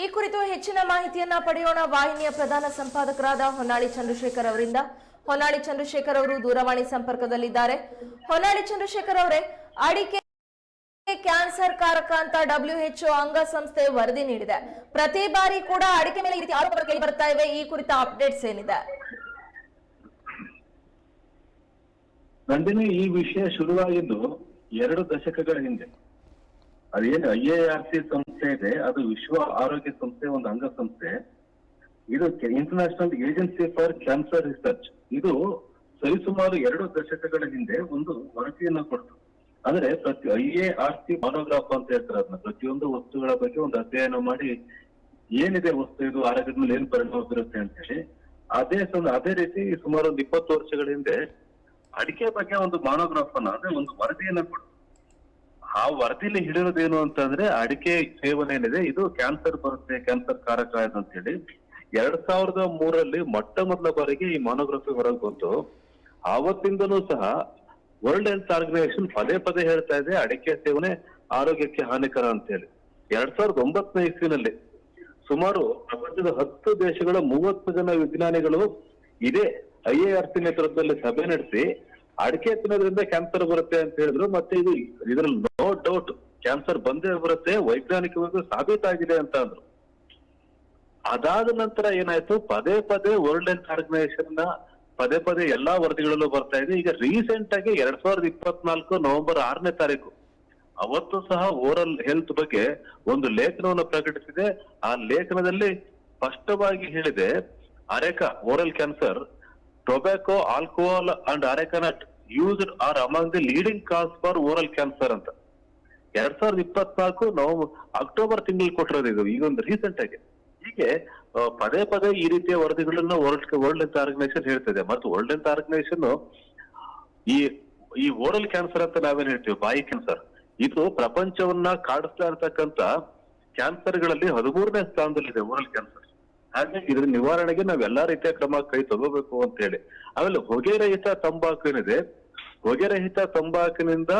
ಈ ಕುರಿತು ಹೆಚ್ಚಿನ ಮಾಹಿತಿಯನ್ನ ಪಡೆಯೋಣ. ವಾಹಿನಿಯ ಪ್ರಧಾನ ಸಂಪಾದಕರಾದ ಹೊನ್ನಾಳಿ ಚಂದ್ರಶೇಖರ್ ಅವರಿಂದ. ಹೊನ್ನಾಳಿ ಚಂದ್ರಶೇಖರ್ ಅವರು ದೂರವಾಣಿ ಸಂಪರ್ಕದಲ್ಲಿದ್ದಾರೆ. ಹೊನ್ನಾಳಿ ಚಂದ್ರಶೇಖರ್ ಅವರೇ, ಅಡಿಕೆ ಕ್ಯಾನ್ಸರ್ ಕಾರಕ ಅಂತ ಡಬ್ಲ್ಯೂಎಚ್ಒ ಅಂಗಸಂಸ್ಥೆ ವರದಿ ನೀಡಿದೆ. ಪ್ರತಿ ಬಾರಿ ಕೂಡ ಅಡಿಕೆ ಮೇಲೆ ಈ ಆರೋಪಗಳು ಕೇಳಿ ಬರ್ತಾ ಇವೆ. ಈ ಕುರಿತ ಅಪ್ಡೇಟ್ಸ್ ಏನಿದೆ? ನಂದಿನಿ, ಈ ವಿಷಯ ಶುರುವಾಗಿದ್ದು ಎರಡು ದಶಕಗಳ ಹಿಂದೆ. ಅದೇನು ಐ ಎ ಆರ್ ಸಿ ಸಂಸ್ಥೆ ಇದೆ, ಅದು ವಿಶ್ವ ಆರೋಗ್ಯ ಸಂಸ್ಥೆ, ಒಂದು ಅಂಗಸಂಸ್ಥೆ. ಇದು International Agency for Cancer Research ಇದು ಸರಿಸುಮಾರು ಎರಡು ದಶಕಗಳ ಹಿಂದೆ ಒಂದು ವರದಿಯನ್ನು ಕೊಡ್ತು. ಅಂದ್ರೆ ಪ್ರತಿ ಐ ಎ ಆಸ್ತಿ ಮಾನೋಗ್ರಾಫ್ ಅಂತ ಹೇಳ್ತಾರೆ ಅದನ್ನ. ಪ್ರತಿಯೊಂದು ವಸ್ತುಗಳ ಬಗ್ಗೆ ಒಂದು ಅಧ್ಯಯನ ಮಾಡಿ ಏನಿದೆ ವಸ್ತು ಇದು, ಆರೋಗ್ಯದ ಮೇಲೆ ಏನ್ ಪರಿಣಾಮ ಬೀರುತ್ತೆ ಅಂತ ಹೇಳಿ ಅದೇ ಅದೇ ರೀತಿ ಸುಮಾರು ಒಂದು ಇಪ್ಪತ್ತು ವರ್ಷಗಳ ಹಿಂದೆ ಅಡಿಕೆ ಬಗ್ಗೆ ಒಂದು ಮಾನೋಗ್ರಾಫ್ ಅನ್ನ, ಅಂದ್ರೆ ಒಂದು ವರದಿಯನ್ನ ಕೊಡ್ತು ಆ ವರದಿಲಿ ಹಿಡಿಯೋದೇನು ಅಂತಂದ್ರೆ ಅಡಿಕೆ ಸೇವನೆ ಏನಿದೆ, ಇದು ಕ್ಯಾನ್ಸರ್ ಬರುತ್ತೆ, ಕ್ಯಾನ್ಸರ್ ಕಾರಕ ಇದು ಅಂತ ಹೇಳಿ ಎರಡ್ ಸಾವಿರದ ಮೂರಲ್ಲಿ ಮೊಟ್ಟ ಮೊದಲ ಬಾರಿಗೆ ಈ ಮಾನೋಗ್ರಫಿ ಹೊರಗೆ ಬಂತು. ಆವತ್ತಿಂದನೂ ಸಹ ವರ್ಲ್ಡ್ ಹೆಲ್ತ್ ಆರ್ಗನೈಸೇಷನ್ ಪದೇ ಪದೇ ಹೇಳ್ತಾ ಇದೆ, ಅಡಿಕೆ ಸೇವನೆ ಆರೋಗ್ಯಕ್ಕೆ ಹಾನಿಕರ ಅಂತ ಹೇಳಿ ಎರಡ್ ಸಾವಿರದ ಒಂಬತ್ತನೇ ಇಸ್ವಿನಲ್ಲಿ ಸುಮಾರು ಪ್ರಪಂಚದ ಹತ್ತು ದೇಶಗಳ ಮೂವತ್ತು ಜನ ವಿಜ್ಞಾನಿಗಳು ಇದೇ ಐ ಎ ಆರ್ ಸಿ ನೇತೃತ್ವದಲ್ಲಿ ಸಭೆ ನಡೆಸಿ, ಅಡಿಕೆ ತಿನ್ನೋದ್ರಿಂದ ಕ್ಯಾನ್ಸರ್ ಬರುತ್ತೆ ಅಂತ ಹೇಳಿದ್ರು, ಮತ್ತೆ ಇದು ಇದ್ರಲ್ಲಿ ನೋ ಡೌಟ್ ಕ್ಯಾನ್ಸರ್ ಬಂದೇ ಬರುತ್ತೆ, ವೈಜ್ಞಾನಿಕವಾಗಿ ಸಾಬೀತಾಗಿದೆ ಅಂತ ಅಂದ್ರು. ಅದಾದ ನಂತರ ಏನಾಯ್ತು? ಪದೇ ಪದೇ ವರ್ಲ್ಡ್ ಹೆಲ್ತ್ ಆರ್ಗನೈಸೇಷನ್ನ ಪದೇ ಪದೇ ಎಲ್ಲಾ ವರದಿಗಳಲ್ಲೂ ಬರ್ತಾ ಇದೆ. ಈಗ ರೀಸೆಂಟ್ ಆಗಿ ಎರಡ್ ಸಾವಿರದ ಇಪ್ಪತ್ನಾಲ್ಕು ನವೆಂಬರ್ ಆರನೇ ತಾರೀಕು, ಅವತ್ತು ಸಹ ಓರಲ್ ಹೆಲ್ತ್ ಬಗ್ಗೆ ಒಂದು ಲೇಖನವನ್ನು ಪ್ರಕಟಿಸಿದೆ. ಆ ಲೇಖನದಲ್ಲಿ ಸ್ಪಷ್ಟವಾಗಿ ಹೇಳಿದೆ, areca oral cancer tobacco alcohol and areca nut used are among the leading cause for oral cancer ಅಂತ. ಎರಡ್ ಸಾವಿರದ ಇಪ್ಪತ್ನಾಲ್ಕು ನವೆಂಬರ್ ಅಕ್ಟೋಬರ್ ತಿಂಗಳು ಕೊಟ್ಟಿರೋದು ಇದು, ಈಗ ಒಂದು ರೀಸೆಂಟ್ ಆಗಿ. ಹೀಗೆ ಪದೇ ಪದೇ ಈ ರೀತಿಯ ವರದಿಗಳನ್ನ ವರ್ಲ್ಡ್ ವರ್ಲ್ಡ್ ಹೆಲ್ತ್ ಆರ್ಗನೈಸೇಷನ್ ಹೇಳ್ತಿದೆ. ಮತ್ತು ವರ್ಲ್ಡ್ ಹೆಲ್ತ್ ಆರ್ಗನೈಸೇಷನ್ ಈ ಈ ಓರಲ್ ಕ್ಯಾನ್ಸರ್ ಅಂತ ನಾವೇನ್ ಹೇಳ್ತೀವಿ? ಬಾಯಿ ಕ್ಯಾನ್ಸರ್ ಇದು ಪ್ರಪಂಚವನ್ನ ಕಾಡಿಸ್ತಾ ಇರ್ತಕ್ಕಂತ ಕ್ಯಾನ್ಸರ್ಗಳಲ್ಲಿ ಹದಿಮೂರನೇ ಸ್ಥಾನದಲ್ಲಿದೆ ಓರಲ್ ಕ್ಯಾನ್ಸರ್ ಹಾಗೆ ಇದ್ರ ನಿವಾರಣೆಗೆ ನಾವ್ ಎಲ್ಲಾ ರೀತಿಯ ಕ್ರಮ ಕೈ ತಗೋಬೇಕು ಅಂತ ಹೇಳಿ. ಆಮೇಲೆ ಹೊಗೆ ರಹಿತ ತಂಬಾಕು ಏನಿದೆ? ಹೊಗೆ ರಹಿತ ತಂಬಾಕಿನಿಂದ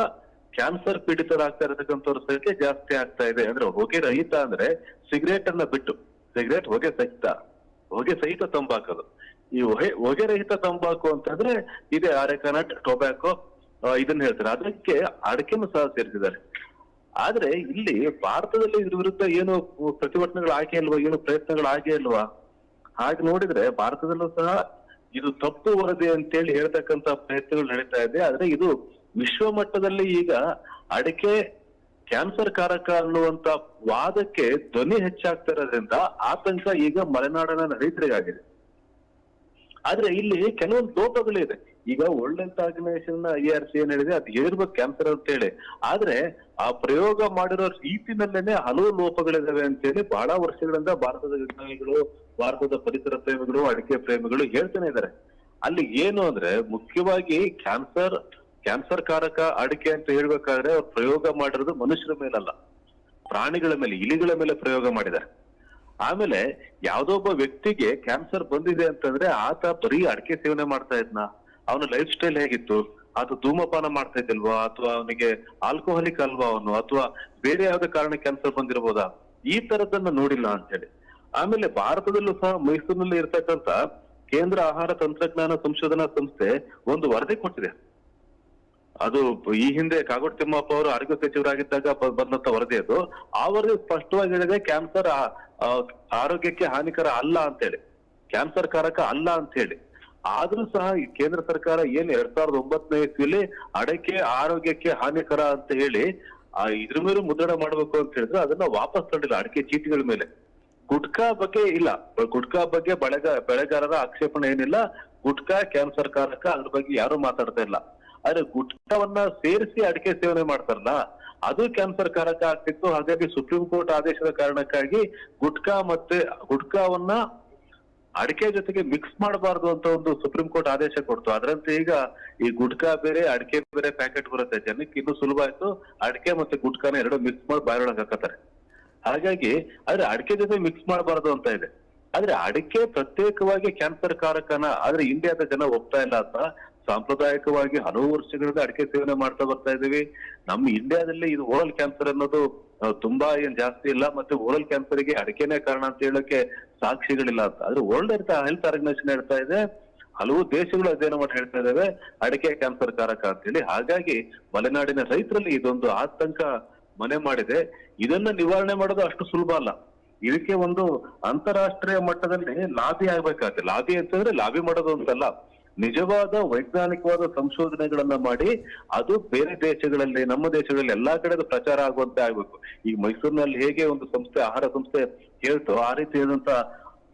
ಕ್ಯಾನ್ಸರ್ ಪೀಡಿತರಾಗ್ತಾ ಇರತಕ್ಕಂಥವ್ರ ಸಂಖ್ಯೆ ಜಾಸ್ತಿ ಆಗ್ತಾ ಇದೆ. ಅಂದ್ರೆ ಹೊಗೆ ರಹಿತ ಅಂದ್ರೆ ಸಿಗರೇಟ್ ಅನ್ನ ಬಿಟ್ಟು. ಸಿಗರೇಟ್ ಹೊಗೆ ಸಹಿತ ಹೊಗೆ ಸಹಿತ ತಂಬಾಕು ಅದು ಈ ಹೊಗೆ ಹೊಗೆ ರಹಿತ ತಂಬಾಕು ಅಂತಂದ್ರೆ ಇದೆ ಅರೆಕನಟ್, ಟೊಬ್ಯಾಕೋ ಇದನ್ನ ಹೇಳ್ತಾರೆ. ಅದಕ್ಕೆ ಅಡಕೆನೂ ಸಹ ಸೇರಿಸಿದ್ದಾರೆ. ಆದ್ರೆ ಇಲ್ಲಿ ಭಾರತದಲ್ಲಿ ಇದ್ರ ವಿರುದ್ಧ ಏನು ಪ್ರತಿಭಟನೆಗಳು ಆಗೇ ಇಲ್ವಾ, ಏನು ಪ್ರಯತ್ನಗಳು ಆಗೇ ಇಲ್ವಾ? ಹಾಗೆ ನೋಡಿದ್ರೆ ಭಾರತದಲ್ಲೂ ಸಹ ಇದು ತಪ್ಪು ವರದಿ ಅಂತೇಳಿ ಹೇಳ್ತಕ್ಕಂತ ಪ್ರಯತ್ನಗಳು ನಡೀತಾ ಇದೆ. ಆದ್ರೆ ಇದು ವಿಶ್ವ ಮಟ್ಟದಲ್ಲಿ ಈಗ ಅಡಿಕೆ ಕ್ಯಾನ್ಸರ್ ಕಾರಕ ಅನ್ನುವಂತ ವಾದಕ್ಕೆ ಧ್ವನಿ ಹೆಚ್ಚಾಗ್ತಾ ಇರೋದ್ರಿಂದ ಆತಂಕ ಈಗ ಮಲೆನಾಡಿನ ರೈತರಿಗಾಗಿದೆ. ಆದ್ರೆ ಇಲ್ಲಿ ಕೆಲವೊಂದು ಲೋಪಗಳಿದೆ ಈಗ World Health Organization I R C ಏನ್ ಹೇಳಿದೆ, ಅದು ಹೇಳಿರ್ಬೇಕು ಕ್ಯಾನ್ಸರ್ ಅಂತ ಹೇಳಿ. ಆದ್ರೆ ಆ ಪ್ರಯೋಗ ಮಾಡಿರೋ ರೀತಿನಲ್ಲೇನೆ ಹಲವು ಲೋಪಗಳಿದಾವೆ ಅಂತೇಳಿ ಬಹಳ ವರ್ಷಗಳಿಂದ ಭಾರತದ ವಿಜ್ಞಾನಿಗಳು, ಭಾರತದ ಪರಿಸರ ಪ್ರೇಮಿಗಳು, ಅಡಿಕೆ ಪ್ರೇಮಿಗಳು ಹೇಳ್ತಾನೆ ಇದ್ದಾರೆ. ಅಲ್ಲಿ ಏನು ಅಂದ್ರೆ ಮುಖ್ಯವಾಗಿ ಕ್ಯಾನ್ಸರ್ ಕ್ಯಾನ್ಸರ್ ಕಾರಕ ಅಡಿಕೆ ಅಂತ ಹೇಳ್ಬೇಕಾದ್ರೆ ಅವ್ರು ಪ್ರಯೋಗ ಮಾಡಿರೋದು ಮನುಷ್ಯರ ಮೇಲಲ್ಲ, ಪ್ರಾಣಿಗಳ ಮೇಲೆ, ಇಲಿಗಳ ಮೇಲೆ ಪ್ರಯೋಗ ಮಾಡಿದ್ದಾರೆ. ಆಮೇಲೆ ಯಾವ್ದೋ ಒಬ್ಬ ವ್ಯಕ್ತಿಗೆ ಕ್ಯಾನ್ಸರ್ ಬಂದಿದೆ ಅಂತಂದ್ರೆ ಆತ ಬರೀ ಅಡಿಕೆ ಸೇವನೆ ಮಾಡ್ತಾ ಇದ್ನ, ಅವನ ಲೈಫ್ ಸ್ಟೈಲ್ ಹೇಗಿತ್ತು, ಆತ ಧೂಮಪಾನ ಮಾಡ್ತಾ ಇದ್ದಿಲ್ವಾ, ಅಥವಾ ಅವನಿಗೆ ಆಲ್ಕೋಹಾಲಿಕ್ ಅಲ್ವಾ ಅವನು, ಅಥವಾ ಬೇರೆ ಯಾವ್ದೇ ಕಾರಣ ಕ್ಯಾನ್ಸರ್ ಬಂದಿರಬಹುದಾ ಈ ತರದನ್ನ ನೋಡಿಲ್ಲ ಅಂತ ಹೇಳಿ ಆಮೇಲೆ ಭಾರತದಲ್ಲೂ ಸಹ ಮೈಸೂರಿನಲ್ಲಿ ಇರ್ತಕ್ಕಂತ ಕೇಂದ್ರ ಆಹಾರ ತಂತ್ರಜ್ಞಾನ ಸಂಶೋಧನಾ ಸಂಸ್ಥೆ ಒಂದು ವರದಿ ಕೊಟ್ಟಿದೆ. ಅದು ಈ ಹಿಂದೆ ಕಾಗೋಡು ತಿಮ್ಮಪ್ಪ ಅವರು ಆರೋಗ್ಯ ಸಚಿವರಾಗಿದ್ದಾಗ ಬಂದಂತ ವರದಿ ಅದು. ಆ ವರದಿ ಸ್ಪಷ್ಟವಾಗಿ ಹೇಳಿದೆ ಕ್ಯಾನ್ಸರ್ ಆರೋಗ್ಯಕ್ಕೆ ಹಾನಿಕರ ಅಲ್ಲ ಅಂತ ಹೇಳಿ ಕ್ಯಾನ್ಸರ್ ಕಾರಕ ಅಲ್ಲ ಅಂತ ಹೇಳಿ ಆದ್ರೂ ಸಹ ಕೇಂದ್ರ ಸರ್ಕಾರ ಏನ್ ಎರಡ್ ಸಾವಿರದ ಒಂಬತ್ತನೇ ಇಸ್ವಿಲಿ ಅಡಕೆ ಆರೋಗ್ಯಕ್ಕೆ ಹಾನಿಕರ ಅಂತ ಹೇಳಿ, ಆ, ಇದ್ರ ಮೇಲೆ ಮುದ್ರಣ ಮಾಡಬೇಕು ಅಂತ ಹೇಳಿದ್ರೆ ಅದನ್ನ ವಾಪಸ್ ತಗೊಂಡಿಲ್ಲ ಅಡಿಕೆ ಚೀಟಿಗಳ ಮೇಲೆ. ಗುಟ್ಕಾ ಬಗ್ಗೆ ಇಲ್ಲ. ಗುಟ್ಕಾ ಬಗ್ಗೆ ಬೆಳೆಗ, ಬೆಳೆಗಾರರ ಆಕ್ಷೇಪಣೆ ಏನಿಲ್ಲ. ಗುಟ್ಕಾ ಕ್ಯಾನ್ಸರ್ ಕಾರಕ ಅದ್ರ ಬಗ್ಗೆ ಯಾರು ಮಾತಾಡ್ತಾ ಇಲ್ಲ. ಆದ್ರೆ ಗುಟ್ಕವನ್ನ ಸೇರಿಸಿ ಅಡಿಕೆ ಸೇವನೆ ಮಾಡ್ತಾರಲ್ಲ, ಅದು ಕ್ಯಾನ್ಸರ್ ಕಾರಕ ಆಗ್ತಿತ್ತು. ಹಾಗಾಗಿ ಸುಪ್ರೀಂ ಕೋರ್ಟ್ ಆದೇಶದ ಕಾರಣಕ್ಕಾಗಿ ಗುಟ್ಕಾ ಮತ್ತೆ ಗುಟ್ಕಾವನ್ನ ಅಡಿಕೆ ಜೊತೆಗೆ ಮಿಕ್ಸ್ ಮಾಡಬಾರ್ದು ಅಂತ ಒಂದು ಸುಪ್ರೀಂ ಕೋರ್ಟ್ ಆದೇಶ ಕೊಡ್ತು. ಅದರಂತೆ ಈಗ ಈ ಗುಟ್ಕಾ ಬೇರೆ, ಅಡಿಕೆ ಬೇರೆ ಪ್ಯಾಕೆಟ್ ಬರುತ್ತೆ. ಜನಕ್ಕೆ ಇನ್ನು ಸುಲಭ ಆಯ್ತು. ಅಡಿಕೆ ಮತ್ತೆ ಗುಟ್ಕಾನ ಎರಡು ಮಿಕ್ಸ್ ಮಾಡಿ ಬಾಯೊಳಗೆ ಹಾಕತ್ತಾರೆ. ಹಾಗಾಗಿ ಆದ್ರೆ ಅಡಿಕೆ ಜೊತೆ ಮಿಕ್ಸ್ ಮಾಡಬಾರ್ದು ಅಂತ ಇದೆ. ಆದ್ರೆ ಅಡಿಕೆ ಪ್ರತ್ಯೇಕವಾಗಿ ಕ್ಯಾನ್ಸರ್ ಕಾರಕನ, ಆದ್ರೆ ಇಂಡಿಯಾದ ಜನ ಒಪ್ತಾ ಇಲ್ಲ ಅಂತ. ಸಾಂಪ್ರದಾಯಿಕವಾಗಿ ಹಲವು ವರ್ಷಗಳಿಂದ ಅಡಿಕೆ ಸೇವನೆ ಮಾಡ್ತಾ ಬರ್ತಾ ಇದ್ದೀವಿ. ನಮ್ಮ ಇಂಡಿಯಾದಲ್ಲಿ ಇದು ಓರಲ್ ಕ್ಯಾನ್ಸರ್ ಅನ್ನೋದು ತುಂಬಾ ಏನ್ ಜಾಸ್ತಿ ಇಲ್ಲ, ಮತ್ತೆ ಓರಲ್ ಕ್ಯಾನ್ಸರ್ಗೆ ಅಡಿಕೆನೇ ಕಾರಣ ಅಂತ ಹೇಳಕ್ಕೆ ಸಾಕ್ಷಿಗಳಿಲ್ಲ ಅಂತ. ಆದ್ರೆ ವರ್ಲ್ಡ್ ಹೆಲ್ತ್ ಹೆಲ್ತ್ ಆರ್ಗನೈಸೇಷನ್ ಹೇಳ್ತಾ ಇದೆ, ಹಲವು ದೇಶಗಳು ಅಧ್ಯಯನ ಮಾಡಿ ಹೇಳ್ತಾ ಇದ್ದಾವೆ, ಅಡಿಕೆ ಕ್ಯಾನ್ಸರ್ ಕಾರಕ ಅಂತೇಳಿ ಹಾಗಾಗಿ ಮಲೆನಾಡಿನ ರೈತರಲ್ಲಿ ಇದೊಂದು ಆತಂಕ ಮನೆ ಮಾಡಿದೆ. ಇದನ್ನ ನಿವಾರಣೆ ಮಾಡೋದು ಅಷ್ಟು ಸುಲಭ ಅಲ್ಲ. ಇದಕ್ಕೆ ಒಂದು ಅಂತಾರಾಷ್ಟ್ರೀಯ ಮಟ್ಟದಲ್ಲಿ ಲಾಬಿ ಆಗ್ಬೇಕಾಗತ್ತೆ. ಲಾಬಿ ಅಂತಂದ್ರೆ ಲಾಬಿ ಮಾಡೋದು ಅಂತಲ್ಲ. ನಿಜವಾದ ವೈಜ್ಞಾನಿಕವಾದ ಸಂಶೋಧನೆಗಳನ್ನ ಮಾಡಿ ಅದು ಬೇರೆ ದೇಶಗಳಲ್ಲಿ, ನಮ್ಮ ದೇಶಗಳಲ್ಲಿ ಎಲ್ಲಾ ಕಡೆ ಪ್ರಚಾರ ಆಗುವಂತೆ ಆಗ್ಬೇಕು. ಈ ಮೈಸೂರಿನಲ್ಲಿ ಹೇಗೆ ಒಂದು ಸಂಸ್ಥೆ, ಆಹಾರ ಸಂಸ್ಥೆ ಹೇಳ್ತೋ, ಆ ರೀತಿಯಾದಂತ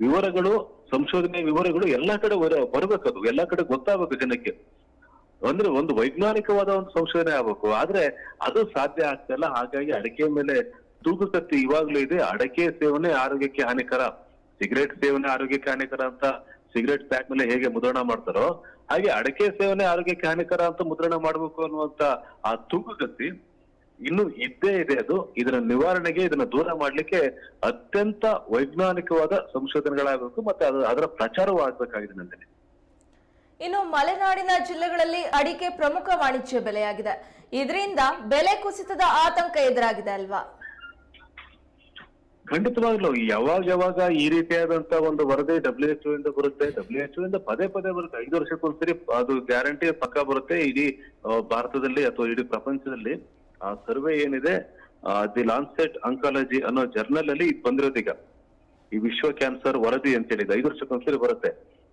ವಿವರಗಳು ಸಂಶೋಧನೆ ವಿವರಗಳು ಎಲ್ಲಾ ಕಡೆ ಬರಬೇಕು ಅದು. ಎಲ್ಲಾ ಕಡೆ ಗೊತ್ತಾಗಬೇಕು ಜನಕ್ಕೆ. ಅಂದ್ರೆ ಒಂದು ವೈಜ್ಞಾನಿಕವಾದ ಒಂದು ಸಂಶೋಧನೆ ಆಗ್ಬೇಕು. ಆದ್ರೆ ಅದು ಸಾಧ್ಯ ಆಗ್ತಾ ಇಲ್ಲ. ಹಾಗಾಗಿ ಅಡಿಕೆ ಮೇಲೆ ತೂಗುಕತ್ತಿ ಇವಾಗ್ಲೂ ಇದೆ. ಅಡಕೆ ಸೇವನೆ ಆರೋಗ್ಯಕ್ಕೆ ಹಾನಿಕರ. ಸಿಗರೇಟ್ ಸೇವನೆ ಆರೋಗ್ಯಕ್ಕೆ ಹಾನಿಕರ ಅಂತ ಸಿಗರೇಟ್ ಪ್ಯಾಕ್ ಮೇಲೆ ಹೇಗೆ ಮುದ್ರಣ ಮಾಡ್ತಾರೋ, ಹಾಗೆ ಅಡಕೆ ಸೇವನೆ ಆರೋಗ್ಯಕ್ಕೆ ಹಾನಿಕರ ಅಂತ ಮುದ್ರಣ ಮಾಡ್ಬೇಕು ಅನ್ನುವಂತ ಆ ತೂಗುಗತ್ತಿ ಇನ್ನು ಇದ್ದೇ ಇದೆ ಅದು. ಇದರ ನಿವಾರಣೆಗೆ ಇದನ್ನ ದೂರ ಮಾಡ್ಲಿಕ್ಕೆ ಅತ್ಯಂತ ವೈಜ್ಞಾನಿಕವಾದ ಸಂಶೋಧನೆಗಳಾಗಬೇಕು ಮತ್ತೆ ಅದು ಅದರ ಪ್ರಚಾರವೂ ಆಗ್ಬೇಕಾಗಿದೆ ನಂದಿನಿ. ಇನ್ನು ಮಲೆನಾಡಿನ ಜಿಲ್ಲೆಗಳಲ್ಲಿ ಅಡಿಕೆ ಪ್ರಮುಖ ವಾಣಿಜ್ಯ ಬೆಲೆಯಾಗಿದೆ. ಇದರಿಂದ ಬೆಲೆ ಕುಸಿತದ ಆತಂಕ ಎದುರಾಗಿದೆ ಅಲ್ವಾ? ಖಂಡಿತವಾಗ್ಲೂ, ಯಾವಾಗ ಯಾವಾಗ ಈ ರೀತಿಯಾದಂತ ಒಂದು ವರದಿ ಡಬ್ಲ್ಯೂ ಎಚ್ ಇಂದ ಬರುತ್ತೆ ಡಬ್ಲ್ಯೂ ಎಚ್ ಇಂದ ಪದೇ ಪದೇ ಬರುತ್ತೆ. ಐದು ವರ್ಷಕ್ಕೊಂದ್ಸರಿ ಅದು ಗ್ಯಾರಂಟಿ ಪಕ್ಕ ಬರುತ್ತೆ ಇಡೀ ಭಾರತದಲ್ಲಿ ಅಥವಾ ಇಡೀ ಪ್ರಪಂಚದಲ್ಲಿ. ಆ, ಸರ್ವೆ ಏನಿದೆ ದಿ ಲಾನ್ಸೆಟ್ ಅಂಕಾಲಜಿ ಅನ್ನೋ ಜರ್ನಲ್ ಅಲ್ಲಿ ಇದು ಬಂದಿರೋದೀಗ ಈ ವಿಶ್ವ ಕ್ಯಾನ್ಸರ್ ವರದಿ ಅಂತ ಹೇಳಿದೆ ಐದು ವರ್ಷಕ್ಕೊಂದ್ಸರಿ ಬರುತ್ತೆ.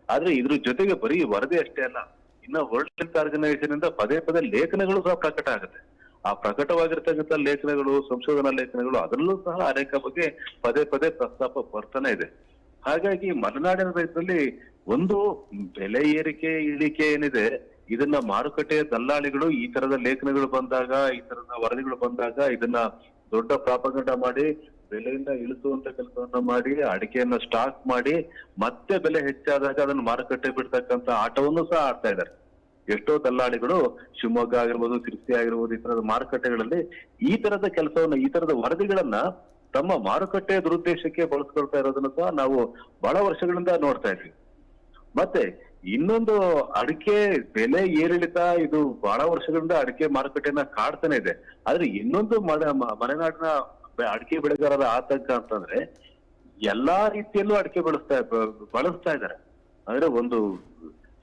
ಆದ್ರೆ ಇದ್ರ ಜೊತೆಗೆ ಬರೀ ವರದಿ ಅಷ್ಟೇ ಅಲ್ಲ, ಇನ್ನ ವರ್ಲ್ಡ್ ಹೆಲ್ತ್ ಆರ್ಗನೈಸೇಷನ್ ಇಂದ ಪದೇ ಪದೇ ಲೇಖನಗಳು ಸಹ ಪ್ರಕಟ ಆಗುತ್ತೆ. ಆ ಪ್ರಕಟವಾಗಿರ್ತಕ್ಕಂಥ ಲೇಖನಗಳು, ಸಂಶೋಧನಾ ಲೇಖನಗಳು, ಅದರಲ್ಲೂ ಸಹ ಅನೇಕ ಬಗ್ಗೆ ಪದೇ ಪದೇ ಪ್ರಸ್ತಾಪ ಬರ್ತಾನೆ ಇದೆ. ಹಾಗಾಗಿ ಮಲೆನಾಡಿನ ರೈತರಲ್ಲಿ ಒಂದು ಬೆಲೆ ಏರಿಕೆ, ಇಳಿಕೆ ಏನಿದೆ, ಇದನ್ನ ಮಾರುಕಟ್ಟೆಯ ದಲ್ಲಾಳಿಗಳು ಈ ತರದ ಲೇಖನಗಳು ಬಂದಾಗ, ಈ ತರದ ವರದಿಗಳು ಬಂದಾಗ ಇದನ್ನ ದೊಡ್ಡ ಪ್ರಾಪಗಂಡ ಮಾಡಿ, ಬೆಲೆಯಿಂದ ಇಳಿಸುವಂತ ಕೆಲಸವನ್ನ ಮಾಡಿ, ಅಡಿಕೆಯನ್ನ ಸ್ಟಾಕ್ ಮಾಡಿ, ಮತ್ತೆ ಬೆಲೆ ಹೆಚ್ಚಾದಾಗ ಅದನ್ನ ಮಾರುಕಟ್ಟೆ ಬಿಡ್ತಕ್ಕಂತ ಆಟವನ್ನು ಸಹ ಆಡ್ತಾ ಇದ್ದಾರೆ. ಎಷ್ಟೋ ದಲ್ಲಾಳಿಗಳು ಶಿವಮೊಗ್ಗ ಆಗಿರ್ಬೋದು, ಸಿರ್ಸಿ ಆಗಿರ್ಬೋದು, ಈ ತರದ ಮಾರುಕಟ್ಟೆಗಳಲ್ಲಿ ಈ ತರದ ಕೆಲಸವನ್ನ, ಈ ತರದ ವರದಿಗಳನ್ನ ತಮ್ಮ ಮಾರುಕಟ್ಟೆ ದುರುದ್ದೇಶಕ್ಕೆ ಬಳಸ್ಕೊಳ್ತಾ ಇರೋದನ್ನ ಸಹ ನಾವು ಬಹಳ ವರ್ಷಗಳಿಂದ ನೋಡ್ತಾ ಇದ್ವಿ. ಮತ್ತೆ ಇನ್ನೊಂದು ಅಡಿಕೆ ಬೆಲೆ ಏರಿಳಿತ, ಇದು ಬಹಳ ವರ್ಷಗಳಿಂದ ಅಡಿಕೆ ಮಾರುಕಟ್ಟೆನ ಕಾಡ್ತಾನೆ ಇದೆ. ಆದ್ರೆ ಇನ್ನೊಂದು ಮಲೆನಾಡಿನ ಅಡಿಕೆ ಬೆಳೆಗಾರರ ಆತಂಕ ಅಂತಂದ್ರೆ ಎಲ್ಲಾ ರೀತಿಯಲ್ಲೂ ಅಡಿಕೆ ಬಳಸ್ತಾ ಬಳಸ್ತಾ ಇದ್ದಾರೆ. ಅಂದ್ರೆ ಒಂದು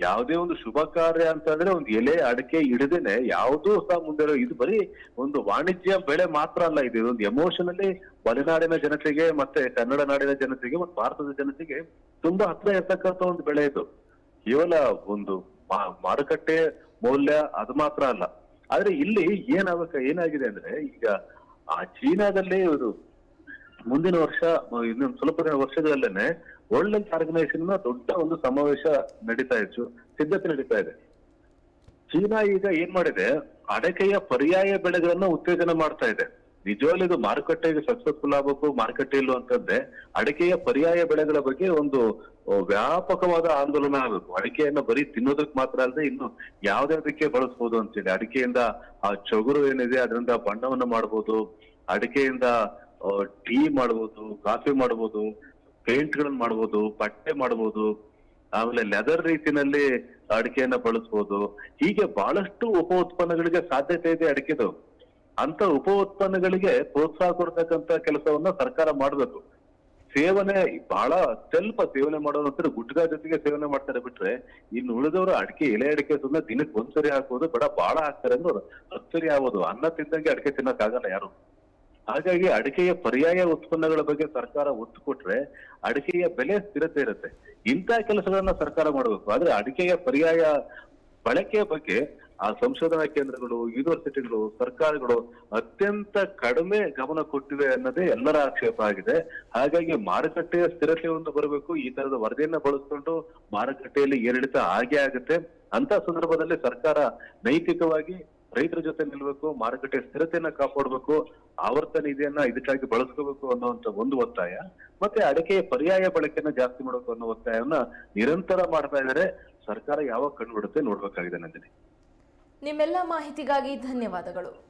ಯಾವುದೇ ಒಂದು ಶುಭ ಕಾರ್ಯ ಅಂತಂದ್ರೆ ಒಂದು ಎಲೆ ಅಡಿಕೆ ಹಿಡಿದೇನೆ ಯಾವುದೂ ಸಹ ಮುಂದೆ ಇದು ಬರೀ ಒಂದು ವಾಣಿಜ್ಯ ಬೆಳೆ ಮಾತ್ರ ಅಲ್ಲ ಇದು. ಒಂದು ಎಮೋಷನಲಿ ಮಲೆನಾಡಿನ ಜನತೆಗೆ ಮತ್ತೆ ಕನ್ನಡ ನಾಡಿನ ಜನತೆಗೆ ಮತ್ತು ಭಾರತದ ಜನತೆಗೆ ತುಂಬಾ ಹತ್ರ ಇರ್ತಕ್ಕಂಥ ಒಂದು ಬೆಳೆ ಇದು. ಕೇವಲ ಒಂದು ಮಾರುಕಟ್ಟೆ ಮೌಲ್ಯ ಅದು ಮಾತ್ರ ಅಲ್ಲ. ಆದ್ರೆ ಇಲ್ಲಿ ಏನಾಗ ಏನಾಗಿದೆ ಅಂದ್ರೆ ಈಗ ಆ ಚೀನಾದಲ್ಲಿ ಇವರು ಮುಂದಿನ ವರ್ಷ, ಇನ್ನೊಂದು ಸ್ವಲ್ಪ ವರ್ಷಗಳಲ್ಲೇನೆ ವರ್ಲ್ಡ್ ಹೆಲ್ತ್ ಆರ್ಗನೈಸೇಷನ್ನ ದೊಡ್ಡ ಒಂದು ಸಮಾವೇಶ ನಡೀತಾ ಇತ್ತು, ಸಿದ್ಧತೆ ನಡೀತಾ ಇದೆ. ಚೀನಾ ಈಗ ಏನ್ ಮಾಡಿದೆ? ಅಡಕೆಯ ಪರ್ಯಾಯ ಬೆಳೆಗಳನ್ನ ಉತ್ತೇಜನ ಮಾಡ್ತಾ ಇದೆ. ನಿಜವಾಗ್ಲೂ ಇದು ಮಾರುಕಟ್ಟೆಗೆ ಸಕ್ಸಸ್ಫುಲ್ ಮಾರುಕಟ್ಟೆ ಇಲ್ಲೂ ಅಂತಂದ್ರೆ ಅಡಿಕೆಯ ಪರ್ಯಾಯ ಬೆಳೆಗಳ ಬಗ್ಗೆ ಒಂದು ವ್ಯಾಪಕವಾದ ಆಂದೋಲನ ಆಗಬೇಕು. ಅಡಿಕೆಯನ್ನು ಬರೀ ತಿನ್ನೋದಕ್ಕೆ ಮಾತ್ರ ಅಲ್ಲದೆ ಇನ್ನು ಯಾವ್ದಾವ್ದಕ್ಕೆ ಬಳಸ್ಬೋದು ಅಂತೇಳಿ ಅಡಿಕೆಯಿಂದ ಆ ಚಗುರು ಏನಿದೆ, ಅದರಿಂದ ಬಣ್ಣವನ್ನು ಮಾಡ್ಬೋದು, ಅಡಿಕೆಯಿಂದ ಟೀ ಮಾಡ್ಬೋದು, ಕಾಫಿ ಮಾಡ್ಬೋದು ಪೇಂಟ್ ಗಳನ್ನ ಮಾಡ್ಬೋದು, ಬಟ್ಟೆ ಮಾಡ್ಬೋದು, ಆಮೇಲೆ ಲೆದರ್ ರೀತಿನಲ್ಲಿ ಅಡಿಕೆಯನ್ನ ಬಳಸ್ಬೋದು. ಹೀಗೆ ಬಹಳಷ್ಟು ಉಪ ಉತ್ಪನ್ನಗಳಿಗೆ ಸಾಧ್ಯತೆ ಇದೆ ಅಡಿಕೆದು. ಅಂತ ಉಪ ಉತ್ಪನ್ನಗಳಿಗೆ ಪ್ರೋತ್ಸಾಹ ಕೊಡ್ತಕ್ಕಂತ ಕೆಲಸವನ್ನ ಸರ್ಕಾರ ಮಾಡ್ಬೇಕು. ಸೇವನೆ ಬಹಳ ಸ್ವಲ್ಪ ಸೇವನೆ ಮಾಡೋದು ಗುಟ್ಗಾ ಗುಟ್ಕಾ ಜೊತೆಗೆ ಸೇವನೆ ಮಾಡ್ತಾರೆ ಬಿಟ್ರೆ, ಇನ್ನು ಉಳಿದವರು ಅಡಿಕೆ, ಎಲೆ ಅಡಿಕೆ ಸುಮ್ಮನೆ ದಿನಕ್ಕೆ ಒಂದ್ಸರಿ ಹಾಕೋದು ಬೇಡ ಬಹಳ ಹಾಕ್ತಾರೆ ಅಂದ್ರೆ ಹತ್ತು ಸರಿ ಆಗೋದು ಅನ್ನ ತಿಂದಂಗೆ ಅಡಿಕೆ ತಿನ್ನಕ್ ಆಗಲ್ಲ ಯಾರು. ಹಾಗಾಗಿ ಅಡಿಕೆಯ ಪರ್ಯಾಯ ಉತ್ಪನ್ನಗಳ ಬಗ್ಗೆ ಸರ್ಕಾರ ಒತ್ತು ಕೊಟ್ರೆ ಅಡಿಕೆಯ ಬೆಲೆ ಸ್ಥಿರತೆ ಇರುತ್ತೆ. ಇಂತಹ ಕೆಲಸಗಳನ್ನ ಸರ್ಕಾರ ಮಾಡಬೇಕು. ಆದ್ರೆ ಅಡಿಕೆಯ ಪರ್ಯಾಯ ಬಳಕೆಯ ಬಗ್ಗೆ ಆ ಸಂಶೋಧನಾ ಕೇಂದ್ರಗಳು, ಯೂನಿವರ್ಸಿಟಿಗಳು, ಸರ್ಕಾರಗಳು ಅತ್ಯಂತ ಕಡಿಮೆ ಗಮನ ಕೊಟ್ಟಿವೆ ಅನ್ನೋದೇ ಎಲ್ಲರ ಆಕ್ಷೇಪ ಆಗಿದೆ. ಹಾಗಾಗಿ ಮಾರುಕಟ್ಟೆಯ ಸ್ಥಿರತೆ ಒಂದು ಬರಬೇಕು. ಈ ತರದ ವರದಿಯನ್ನ ಬಳಸ್ಕೊಂಡು ಮಾರುಕಟ್ಟೆಯಲ್ಲಿ ಏರಿಳಿತ ಆಗೇ ಆಗುತ್ತೆ. ಅಂತ ಸಂದರ್ಭದಲ್ಲಿ ಸರ್ಕಾರ ನೈತಿಕವಾಗಿ ರೈತರ ಜೊತೆ ನಿಲ್ಬೇಕು ಮಾರುಕಟ್ಟೆ ಸ್ಥಿರತೆಯನ್ನ ಕಾಪಾಡಬೇಕು. ಆವರ್ತ ಇದೆಯನ್ನ ಇದಕ್ಕಾಗಿ ಬಳಸ್ಕೋಬೇಕು ಅನ್ನುವಂತ ಒಂದು ಒತ್ತಾಯ, ಮತ್ತೆ ಅಡಕೆಯ ಪರ್ಯಾಯ ಬಳಕೆಯನ್ನ ಜಾಸ್ತಿ ಮಾಡಬೇಕು ಅನ್ನೋ ಒತ್ತಾಯವನ್ನ ನಿರಂತರ ಮಾಡ್ತಾ ಇದ್ದಾರೆ. ಸರ್ಕಾರ ಯಾವಾಗ ಕಂಡುಬಿಡುತ್ತೆ ಬಿಡುತ್ತೆ ನೋಡ್ಬೇಕಾಗಿದೆ ನಂದಿನಿ. ನಿಮ್ಮೆಲ್ಲ ಮಾಹಿತಿಗಾಗಿ ಧನ್ಯವಾದಗಳು.